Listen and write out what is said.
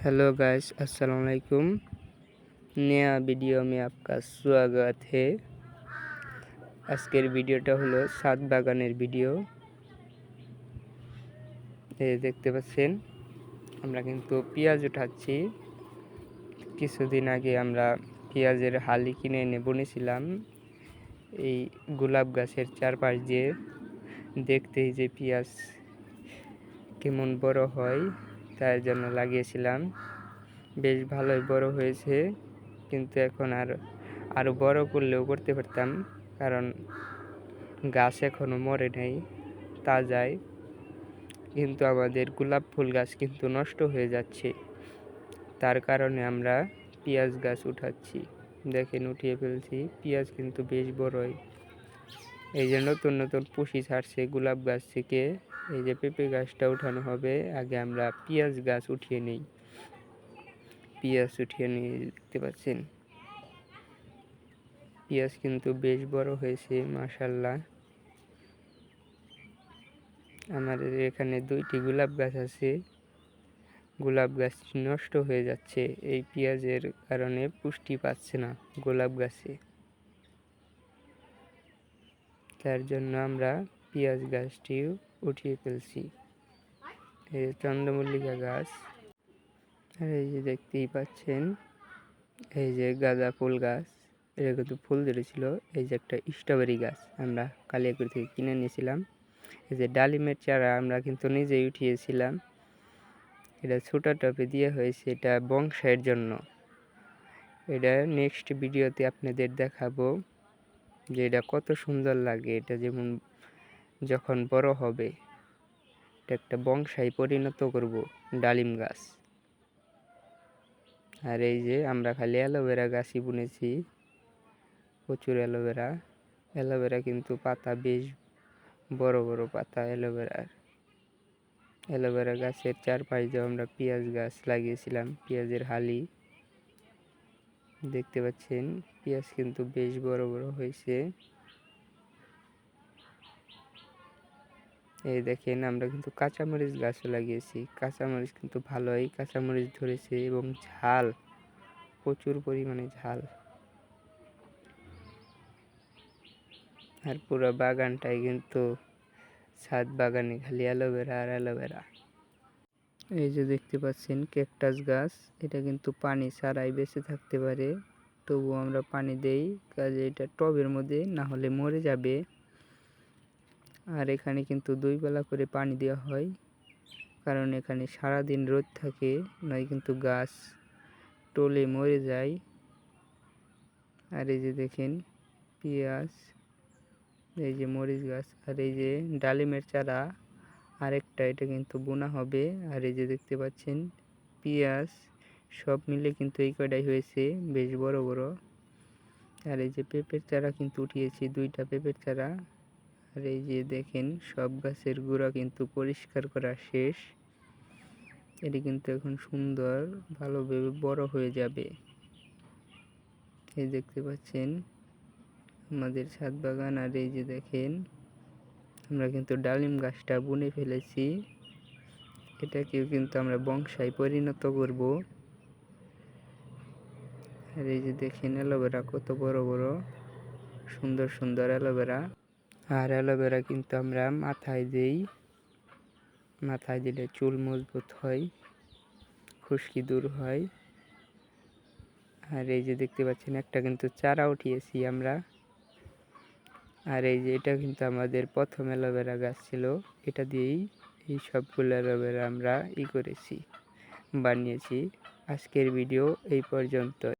Hello guys अस्सलाम वालेकुम नया वीडियो में आपका स्वागत है আজকের ভিডিওটা হলো সাত বাগানের ভিডিও এই দেখতে পাচ্ছেন আমরা কিন্তু পেঁয়াজ উঠাচ্ছি কিছুদিন আগে আমরা পেঁয়াজের হালি কিনে এনে বনেছিলাম এই গোলাপ গাছের চারপাশ দিয়ে দেখতেই যে পেঁয়াজ কেমন বড় হয় তার জন্য লাগিয়েছিলাম। বেশ ভালোই বড় হয়েছে, কিন্তু এখন আর আরও বড় করলেও করতে পারতাম, কারণ গাছ এখনও মরে নেই তাজায় কিন্তু আমাদের গোলাপ ফুল গাছ কিন্তু নষ্ট হয়ে যাচ্ছে। তার কারণে আমরা পেঁয়াজ গাছ উঠাচ্ছি। দেখেন উঠিয়ে ফেলছি, পেঁয়াজ কিন্তু বেশ বড়ই। এই যে নতুন নতুন পুষি ছাড়ছে গোলাপ গাছ থেকে। এই যে পেঁপে গাছটা উঠানো হবে, আগে আমরা পেঁয়াজ গাছ উঠিয়ে নিই। পেঁয়াজ উঠিয়ে নিয়ে দেখতে পাচ্ছেন? পেঁয়াজ কিন্তু বেশ বড় হয়েছে মাশাল্লাহ আমাদের এখানে দুইটি গোলাপ গাছ আছে। গোলাপ গাছ নষ্ট হয়ে যাচ্ছে, এই পেঁয়াজের কারণে পুষ্টি পাচ্ছে না গোলাপ গাছে। তার জন্য আমরা পেঁয়াজ গাছটিও উঠিয়ে ফেলছি। এই চন্দ্রমল্লিকা গাছ, আর এই যে দেখতেই পাচ্ছেন, এই যে গাঁদা ফুল গাছ, এটা কিন্তু ফুল ধরেছিল, এই যে একটা স্ট্রবেরি গাছ আমরা কালিয়াকুড়ি থেকে কিনে নিয়েছিলাম এই যে ডালিমের চারা আমরা কিন্তু নিজেই উঠিয়েছিলাম। এটা ছোটা টপে দিয়ে হয়েছে, এটা বংশের জন্য। এটা নেক্সট ভিডিওতে আপনাদের দেখাবো যে এটা কত সুন্দর লাগে, এটা যেমন যখন বড় হবে, একটা বংশায় পরিণত করব ডালিম গাছ। আর এই যে আমরা খালি অ্যালোভেরা গাছই বুনেছি, প্রচুর অ্যালোভেরা। অ্যালোভেরা কিন্তু পাতা বেশ বড় বড় পাতা অ্যালোভেরার। অ্যালোভেরা গাছের চারপাশ আমরা পেঁয়াজ গাছ লাগিয়েছিলাম, পেঁয়াজের হালি, দেখতে পাচ্ছেন, পেঁয়াজ কিন্তু বেশ বড় বড় হয়েছে। এই দেখেন আমরা কিন্তু কাঁচামরিচ গাছও লাগিয়েছি। কাঁচামরিচ কিন্তু ভালোই। কাঁচামরিচ ধরেছে এবং ঝাল, প্রচুর পরিমাণে ঝাল। আর পুরো বাগানটাই কিন্তু ছাদ বাগানে খালি অ্যালোভেরা আর অ্যালোভেরা। এই যে দেখতে পাচ্ছেন ক্যাকটাস গাছ, এটা কিন্তু পানি ছাড়াই বেঁচে থাকতে পারে। তবু আমরা পানি দেই, কাজে এটা টবের মধ্যে, না হলে মরে যাবে। আর এখানে কিন্তু দুই বেলা করে পানি দেওয়া হয়, কারণ এখানে সারাদিন রোদ থাকে, নয় কিন্তু গাছ টলে মরে যায়। আর এই যে দেখেন, পেঁয়াজ, এই যে মরিচ গাছ, আর এই যে ডালিমের চারা, আরেকটা, এটা কিন্তু বোনা হবে। আর এই যে দেখতে পাচ্ছেন, পেঁয়াজ, সব মিলে কিন্তু এই কয়টাই হয়েছে, বেশ বড় বড়। আর এই যে পেঁপের চারা কিন্তু উঠিয়েছি, দুইটা পেঁপের চারা। আর এই যে দেখেন, সব গাছের গোড়া কিন্তু পরিষ্কার করা শেষ। এটি কিন্তু এখন সুন্দর, ভালোভাবে বড় হয়ে যাবে। এই দেখতে পাচ্ছেন, আমাদের ছাদ বাগান, আর এই যে দেখেন, আমরা কিন্তু ডালিম গাছটা বুনে ফেলেছি। এটাকেও কিন্তু আমরা বংশায় পরিণত করব। আর এই যে দেখেন, অ্যালোভেরা কত বড় বড়, সুন্দর সুন্দর অ্যালোভেরা। আর অ্যালোভেরা কিন্তু আমরা মাথায় দিই। মাথায় দিলে চুল মজবুত হয়, খুশকি দূর হয়। আর এই যে দেখতে পাচ্ছেন, একটা কিন্তু চারা উঠিয়েছি আমরা। আর এই যে এটা কিন্তু আমাদের প্রথম অ্যালোভেরা গাছ ছিল। এটা দিয়েই এই সবগুলো অ্যালোভেরা আমরা ই করেছি, বানিয়েছি। আজকের ভিডিও এই পর্যন্ত